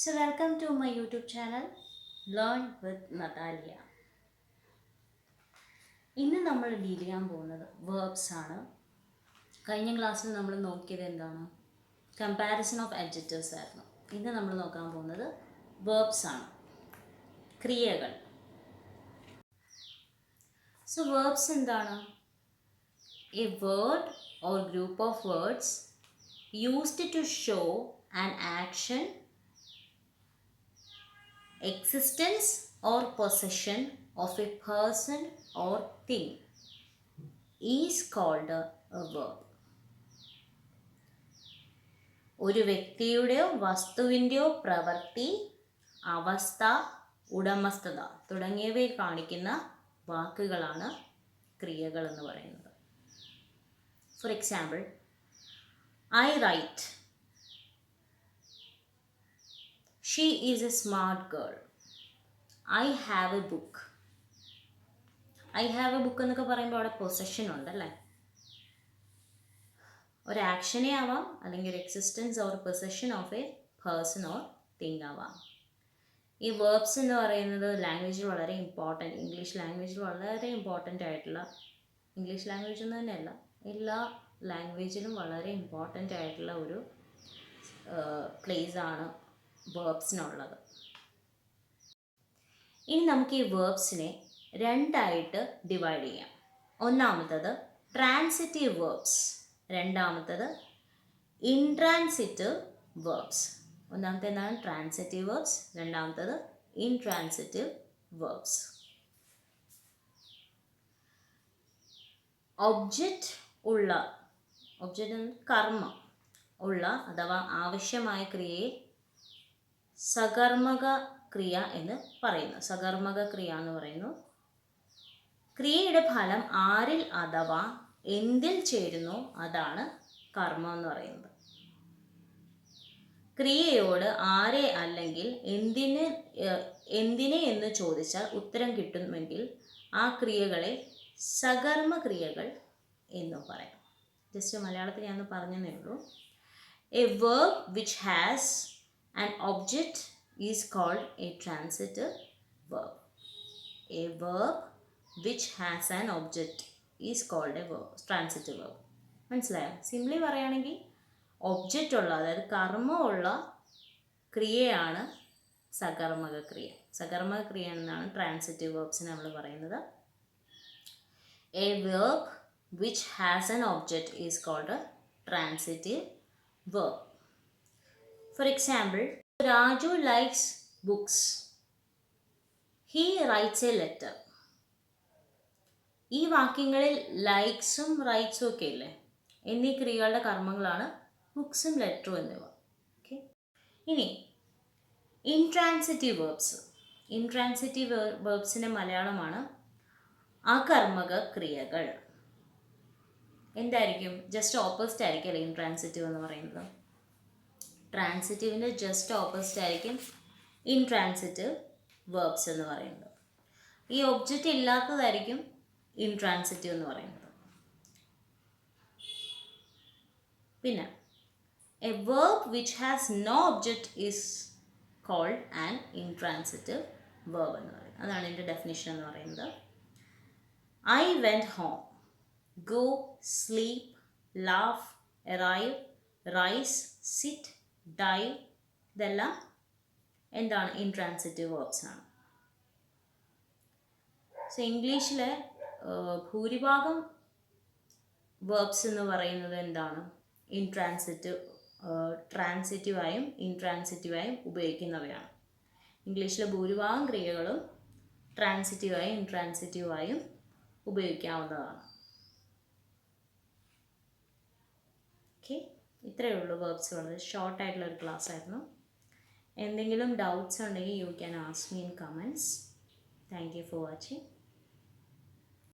So, welcome to my YouTube channel Learn with Natalia. ഇന്ന് നമ്മൾ deal ചെയ്യാൻ പോകുന്നത് വേർബ്സ് ആണ്. കഴിഞ്ഞ ക്ലാസ്സിൽ നമ്മൾ നോക്കിയത് എന്താണ്? കമ്പാരിസൺ ഓഫ് അഡ്ജക്റ്റീവ്സ് ആയിരുന്നു. ഇന്ന് നമ്മൾ നോക്കാൻ പോകുന്നത് വേർബ്സ് ആണ്. ക്രിയകൾ. സോ വേർബ്സ് എന്താണ്? A word or group of words used to show an action existence or possession of a person or thing is called a verb. ഒരു വ്യക്തിയുടെയോ വസ്തുവിന്റെയോ പ്രവൃത്തി അവസ്ഥ ഉടമസ്ഥത തുടങ്ങിയവയെ കാണിക്കുന്ന വാക്കുകളാണ് ക്രിയകൾ എന്ന് പറയുന്നത് for example I write she is a smart girl I have a book I have a book എന്നൊക്കെ പറയുമ്പോൾ അവിടെ പൊസഷൻ ഉണ്ടല്ലേ ഒരു ആക്ഷനെ ആവാം അല്ലെങ്കിൽ ഒരു existence or possession of a person or thing ആവാം. ഈ വേർബ്സ് എന്ന് പറയുന്നത് ലാംഗ്വേജിൽ വളരെ ഇമ്പോർട്ടന്റ് ഇംഗ്ലീഷ് ലാംഗ്വേജിൽ വളരെ ഇമ്പോർട്ടന്റ് ആയിട്ടുള്ള ഇംഗ്ലീഷ് ലാംഗ്വേജ് എന്ന് തന്നെയല്ല എല്ലാ ലാംഗ്വേജിലും വളരെ ഇമ്പോർട്ടന്റ് ആയിട്ടുള്ള ഒരു പ്ലേസ് ആണ്. വേർബ്സിനുള്ളത് ഇനി നമുക്ക് ഈ വേർബ്സിനെ രണ്ടായിട്ട് ഡിവൈഡ് ചെയ്യാം. ഒന്നാമത്തത് ട്രാൻസിറ്റീവ് വേർബ്സ് രണ്ടാമത്തത് ഇൻട്രാൻസിറ്റീവ് വേർബ്സ് ഒന്നാമത്തെ എന്താണ്? ട്രാൻസിറ്റീവ് വേർബ്സ് രണ്ടാമത്തത് ഇൻട്രാൻസിറ്റീവ് വേർബ്സ് ഒബ്ജക്റ്റ് ഉള്ള ഒബ്ജക്റ്റ് കർമ്മം ഉള്ള അഥവാ ആവശ്യമായ ക്രിയയെ സകർമ്മക ക്രിയ എന്ന് പറയുന്നു. സകർമ്മക ക്രിയ എന്ന് പറയുന്നു. ക്രിയയുടെ ഫലം ആരിൽ അഥവാ എന്തിൽ ചേരുന്നു അതാണ് കർമ്മം എന്ന് പറയുന്നത്. ക്രിയയോട് ആരെ അല്ലെങ്കിൽ എന്തിന് എന്തിനെ എന്ന് ചോദിച്ചാൽ ഉത്തരം കിട്ടുമെങ്കിൽ ആ ക്രിയകളെ സകർമ്മ ക്രിയകൾ എന്നും പറയാം. ജസ്റ്റ് മലയാളത്തിൽ ഞാൻ പറഞ്ഞതേ ഉള്ളൂ. A verb which has An object is called a transitive verb. A verb which has an object is called a verb, transitive verb. മനസ്സിലായോ സിംപ്ലി പറയുകയാണെങ്കിൽ ഒബ്ജക്റ്റ് ഉള്ള അതായത് കർമ്മമുള്ള ക്രിയയാണ് സകർമ്മക ക്രിയ സകർമ്മക ക്രിയ എന്നാണ് ട്രാൻസിറ്റീവ് വേർബ്സിന് നമ്മൾ പറയുന്നത് a verb which has an object is called transitive verb For example, Raju likes books. He writes a letter. ഈ വാക്യങ്ങളിൽ ലൈക്സും റൈറ്റ്സും ഒക്കെ ഇല്ലേ? എന്നീ ക്രിയകളുടെ കർമ്മങ്ങളാണ് ബുക്സും ലെറ്ററും എന്നിവ. ഓക്കെ ഇനി ഇൻട്രാൻസിറ്റീവ് വേർബ്സ് ഇൻട്രാൻസിറ്റീവ് വേർബ്സിന്റെ മലയാളമാണ് അകർമ്മക ക്രിയകൾ. എന്തായിരിക്കും? ജസ്റ്റ് ഓപ്പോസിറ്റ് ആയിരിക്കും അല്ലേ ഇൻട്രാൻസിറ്റീവ് എന്ന് പറയുന്നത്? ട്രാൻസിറ്റീവിന്റെ ജസ്റ്റ് ഓപ്പോസിറ്റ് ആയിരിക്കും ഇൻട്രാൻസിറ്റീവ് വേർബ്സ് എന്ന് പറയുന്നത്. ഈ ഒബ്ജക്റ്റ് ഇല്ലാത്തതായിരിക്കും ഇൻട്രാൻസിറ്റീവ് എന്ന് പറയുന്നത്. പിന്നെ a verb which has no object is called and intransitive verb എന്ന് പറയുന്നത് അതാണ് എന്റെ ഡെഫിനിഷൻ എന്ന് പറയുന്നത്. I went home go sleep laugh arrive rise sit die ഇതെല്ലാം എന്താണ് ഇൻട്രാൻസിറ്റീവ് വേർബ്സ് ആണ്. സോ ഇംഗ്ലീഷിലെ ഭൂരിഭാഗം വേർബ്സ് എന്ന് പറയുന്നത് എന്താണ്? ഇൻട്രാൻസിറ്റീവ് ട്രാൻസിറ്റീവായും ഇൻട്രാൻസിറ്റീവായും ഉപയോഗിക്കുന്നവയാണ്. ഇംഗ്ലീഷിലെ ഭൂരിഭാഗം ക്രിയകളും ട്രാൻസിറ്റീവായും ഇൻട്രാൻസിറ്റീവായും ഉപയോഗിക്കാവുന്നതാണ്. ഓക്കെ ഇത്രയേ ഉള്ളൂ വേർബ്സ് വളരെ ഷോർട്ട് ആയിട്ടുള്ള ഒരു ക്ലാസ് ആയിരുന്നു. എന്തെങ്കിലും ഡൗട്ട്സ് ഉണ്ടെങ്കിൽ you can me in comments thank you for watching